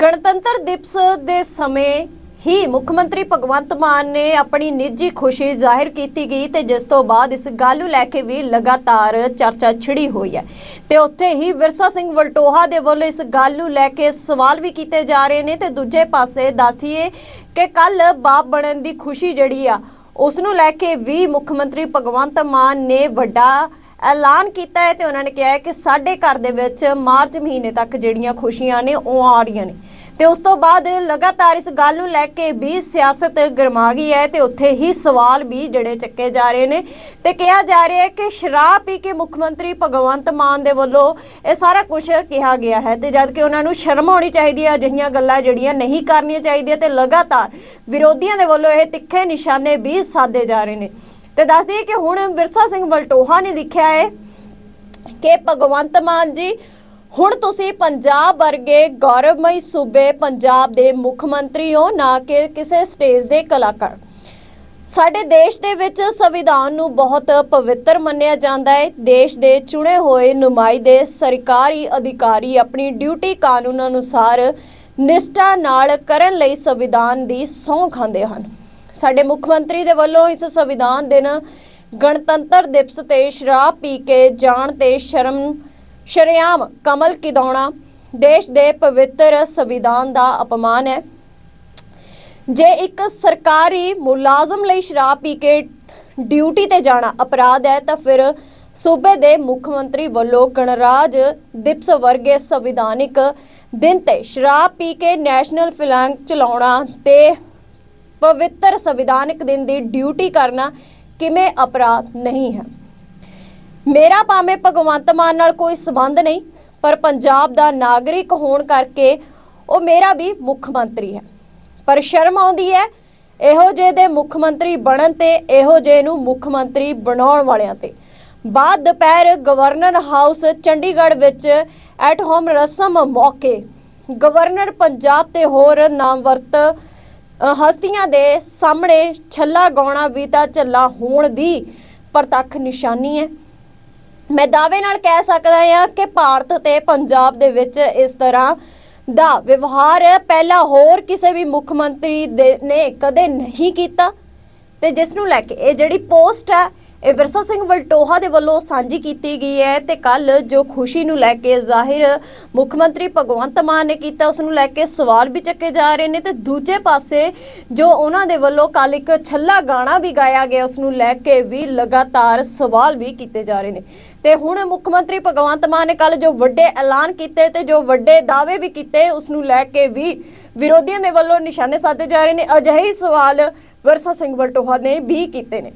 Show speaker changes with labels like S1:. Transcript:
S1: ਗਣਤੰਤਰ ਦਿਵਸ ਦੇ ਸਮੇਂ ਹੀ ਮੁੱਖ ਮੰਤਰੀ ਭਗਵੰਤ ਮਾਨ ਨੇ ਆਪਣੀ ਨਿੱਜੀ ਖੁਸ਼ੀ ਜ਼ਾਹਿਰ ਕੀਤੀ ਗਈ ਤੇ ਜਿਸ ਤੋਂ ਬਾਅਦ ਇਸ ਗੱਲ ਨੂੰ ਲੈ ਕੇ ਵੀ ਲਗਾਤਾਰ ਚਰਚਾ ਛਿੜੀ ਹੋਈ ਹੈ। ਤੇ ਉੱਥੇ ਹੀ ਵਿਰਸਾ ਸਿੰਘ ਵਲਟੋਹਾ ਦੇ ਵੱਲੋਂ ਇਸ ਗੱਲ ਨੂੰ ਲੈ ਕੇ ਸਵਾਲ ਵੀ ਕੀਤੇ ਜਾ ਰਹੇ ਨੇ ਤੇ ਦੂਜੇ ਪਾਸੇ ਦੱਸੀਏ ਕਿ ਕੱਲ ਬਾਪ ਬਣਨ ਦੀ ਖੁਸ਼ੀ ਜਿਹੜੀ ਆ, ਉਸ ਨੂੰ ਲੈ ਕੇ ਵੀ ਮੁੱਖ ਮੰਤਰੀ ਭਗਵੰਤ ਮਾਨ ਨੇ ਵੱਡਾ ਐਲਾਨ ਕੀਤਾ ਹੈ ਤੇ ਉਹਨਾਂ ਨੇ ਕਿਹਾ ਹੈ ਕਿ ਸਾਡੇ ਘਰ ਦੇ ਵਿੱਚ ਮਾਰਚ ਮਹੀਨੇ ਤੱਕ ਜਿਹੜੀਆਂ ਖੁਸ਼ੀਆਂ ਨੇ ਉਹ ਆ ਰਹੀਆਂ ਨੇ। ਤੇ ਉਸ ਤੋਂ ਬਾਅਦ ਲਗਾਤਾਰ ਇਸ ਗੱਲ ਨੂੰ ਲੈ ਕੇ ਵੀ ਸਿਆਸਤ ਗਰਮਾ ਗਈ ਹੈ ਤੇ ਉੱਥੇ ਹੀ ਸਵਾਲ ਵੀ ਜਿਹੜੇ ਚੱਕੇ ਜਾ ਰਹੇ ਨੇ ਤੇ ਕਿਹਾ ਜਾ ਰਿਹਾ ਹੈ ਕਿ ਸ਼ਰਾਬ ਪੀ ਕੇ ਮੁੱਖ ਮੰਤਰੀ ਭਗਵੰਤ ਮਾਨ ਦੇ ਵੱਲੋਂ ਇਹ ਸਾਰਾ ਕੁਝ ਕਿਹਾ ਗਿਆ ਹੈ ਤੇ ਜਦ ਕਿ ਉਹਨਾਂ ਨੂੰ ਸ਼ਰਮ ਆਉਣੀ ਚਾਹੀਦੀ ਹੈ, ਅਜਿਹੀਆਂ ਗੱਲਾਂ ਜਿਹੜੀਆਂ ਨਹੀਂ ਕਰਨੀਆਂ ਚਾਹੀਦੀਆਂ ਤੇ ਲਗਾਤਾਰ ਵਿਰੋਧੀਆਂ ਦੇ ਵੱਲੋਂ ਇਹ ਤਿੱਖੇ ਨਿਸ਼ਾਨੇ ਵੀ ਸਾਧੇ ਜਾ ਰਹੇ ਨੇ। ਤੇ ਦੱਸ ਦਈਏ ਕਿ ਹੁਣ ਵਿਰਸਾ ਸਿੰਘ ਵਲਟੋਹਾ ਨੇ ਲਿਖਿਆ ਹੈ ਕਿ ਭਗਵੰਤ ਮਾਨ ਜੀ ਹੁਣ ਤੁਸੀਂ ਪੰਜਾਬ ਵਰਗੇ ਗੌਰਵਮਈ ਸੂਬੇ ਪੰਜਾਬ ਦੇ ਮੁੱਖ ਮੰਤਰੀ ਹੋ, ਨਾ ਕਿ ਕਿਸੇ ਸਟੇਜ ਦੇ ਕਲਾਕਾਰ। ਸਾਡੇ ਦੇਸ਼ ਦੇ ਵਿੱਚ ਸੰਵਿਧਾਨ ਨੂੰ ਬਹੁਤ ਪਵਿੱਤਰ ਮੰਨਿਆ ਜਾਂਦਾ ਹੈ। ਦੇਸ਼ ਦੇ ਚੁਣੇ ਹੋਏ ਨੁਮਾਇੰਦੇ ਸਰਕਾਰੀ ਅਧਿਕਾਰੀ ਆਪਣੀ ਡਿਊਟੀ ਕਾਨੂੰਨ ਅਨੁਸਾਰ ਨਿਸ਼ਠਾ ਨਾਲ ਕਰਨ ਲਈ ਸੰਵਿਧਾਨ ਦੀ ਸਹੁੰ ਖਾਂਦੇ ਹਨ। ਸਾਡੇ ਮੁੱਖ ਮੰਤਰੀ ਦੇ ਵੱਲੋਂ ਇਸ ਸੰਵਿਧਾਨ ਦਿਨ ਗਣਤੰਤਰ ਦਿਵਸ ਤੇ ਸ਼ਰਾਬ ਪੀ ਕੇ ਜਾਣ ਤੇ ਸ਼ਰਮ ਸ਼ਰੇਆਮ ਕਮਲ ਕਿਦੌਣਾ ਦੇਸ਼ ਦੇ ਪਵਿੱਤਰ ਸੰਵਿਧਾਨ ਦਾ ਅਪਮਾਨ ਹੈ। ਜੇ ਇੱਕ ਸਰਕਾਰੀ ਮੁਲਾਜ਼ਮ ਲਈ ਸ਼ਰਾਬ ਪੀ ਕੇ ਡਿਊਟੀ ਤੇ ਜਾਣਾ ਅਪਰਾਧ ਹੈ, ਤਾਂ ਫਿਰ ਸੂਬੇ ਦੇ ਮੁੱਖ ਮੰਤਰੀ ਵੱਲੋਂ ਗਣਰਾਜ ਦਿਵਸ ਵਰਗੇ ਸੰਵਿਧਾਨਿਕ ਦਿਨ ਤੇ ਸ਼ਰਾਬ ਪੀ ਕੇ ਨੈਸ਼ਨਲ ਫਲੈਗ ਚਲਾਉਣਾ ਤੇ ਪਵਿੱਤਰ ਸੰਵਿਧਾਨਿਕ ਦਿਨ ਦੀ ਡਿਊਟੀ ਕਰਨਾ ਕਿਵੇਂ ਅਪਰਾਧ ਨਹੀਂ ਹੈ? ਮੇਰਾ ਭਾਵੇਂ ਭਗਵੰਤ ਮਾਨ ਨਾਲ ਕੋਈ ਸਬੰਧ ਨਹੀਂ, ਪਰ ਪੰਜਾਬ ਦਾ ਨਾਗਰਿਕ ਹੋਣ ਕਰਕੇ ਉਹ ਮੇਰਾ ਵੀ ਮੁੱਖ ਮੰਤਰੀ ਹੈ। ਪਰ ਸ਼ਰਮ ਆਉਂਦੀ ਹੈ, ਇਹੋ ਜਿਹੇ ਦੇ ਮੁੱਖ ਮੰਤਰੀ ਬਣਨ ਤੇ, ਇਹੋ ਜਿਹੇ ਨੂੰ ਮੁੱਖ ਮੰਤਰੀ ਬਣਾਉਣ ਵਾਲਿਆਂ ਤੇ। ਬਾਅਦ ਦੁਪਹਿਰ ਗਵਰਨਰ ਹਾਊਸ ਚੰਡੀਗੜ੍ਹ ਵਿੱਚ ਐਟ ਹੋਮ ਰਸਮ ਮੌਕੇ ਗਵਰਨਰ ਪੰਜਾਬ ਤੇ ਹੋਰ ਨਾਮਵਰਤ ਹਸਤੀਆਂ ਦੇ ਸਾਹਮਣੇ ਛੱਲਾ ਗਾਉਣਾ ਵੀ ਤਾਂ ਝੱਲਾ ਹੋਣ ਦੀ ਪ੍ਰਤੱਖ ਨਿਸ਼ਾਨੀ ਹੈ। ਮੈਂ ਦਾਅਵੇ ਨਾਲ ਕਹਿ ਸਕਦਾ ਹਾਂ ਕਿ ਭਾਰਤ ਤੇ ਪੰਜਾਬ ਦੇ ਵਿੱਚ ਇਸ ਤਰ੍ਹਾਂ ਦਾ ਵਿਵਹਾਰ ਪਹਿਲਾਂ ਹੋਰ ਕਿਸੇ ਵੀ ਮੁੱਖ ਮੰਤਰੀ ਦੇ ਨੇ ਕਦੇ ਨਹੀਂ ਕੀਤਾ ਤੇ ਜਿਸ ਨੂੰ ਲੈ ਕੇ ਇਹ ਜਿਹੜੀ ਪੋਸਟ ਹੈ, ਇਹ ਵਿਰਸਾ ਸਿੰਘ ਵਲਟੋਹਾ ਦੇ ਵੱਲੋਂ ਸਾਂਝੀ ਕੀਤੀ ਗਈ ਹੈ ਤੇ ਕੱਲ ਜੋ ਖੁਸ਼ੀ ਨੂੰ ਲੈ ਕੇ ਜ਼ਾਹਿਰ ਮੁੱਖ ਮੰਤਰੀ ਭਗਵੰਤ ਮਾਨ ਨੇ ਕੀਤਾ, ਉਸ ਨੂੰ ਲੈ ਕੇ ਸਵਾਲ ਵੀ ਚੱਕੇ ਜਾ ਰਹੇ ਨੇ ਤੇ ਦੂਜੇ ਪਾਸੇ ਜੋ ਉਹਨਾਂ ਦੇ ਵੱਲੋਂ ਕੱਲ ਇੱਕ ਛੱਲਾ ਗਾਣਾ ਵੀ ਗਾਇਆ ਗਿਆ, ਉਸ ਨੂੰ ਲੈ ਕੇ ਵੀ ਲਗਾਤਾਰ ਸਵਾਲ ਵੀ ਕੀਤੇ ਜਾ ਰਹੇ ਨੇ। ਤੇ ਹੁਣ ਮੁੱਖ ਮੰਤਰੀ ਭਗਵੰਤ ਮਾਨ ਨੇ ਕੱਲ ਜੋ ਵੱਡੇ ਐਲਾਨ ਕੀਤੇ ਤੇ ਜੋ ਵੱਡੇ ਦਾਅਵੇ ਵੀ ਕੀਤੇ, ਉਸ ਨੂੰ ਲੈ ਕੇ ਵੀ ਵਿਰੋਧੀਆਂ ਦੇ ਵੱਲੋਂ ਨਿਸ਼ਾਨੇ ਸਾਧੇ ਜਾ ਰਹੇ ਨੇ। ਅਜਿਹੇ ਸਵਾਲ ਵਰਸਾ ਸਿੰਘ ਵਲਟੋਹਾ ਨੇ ਵੀ ਕੀਤੇ ਨੇ।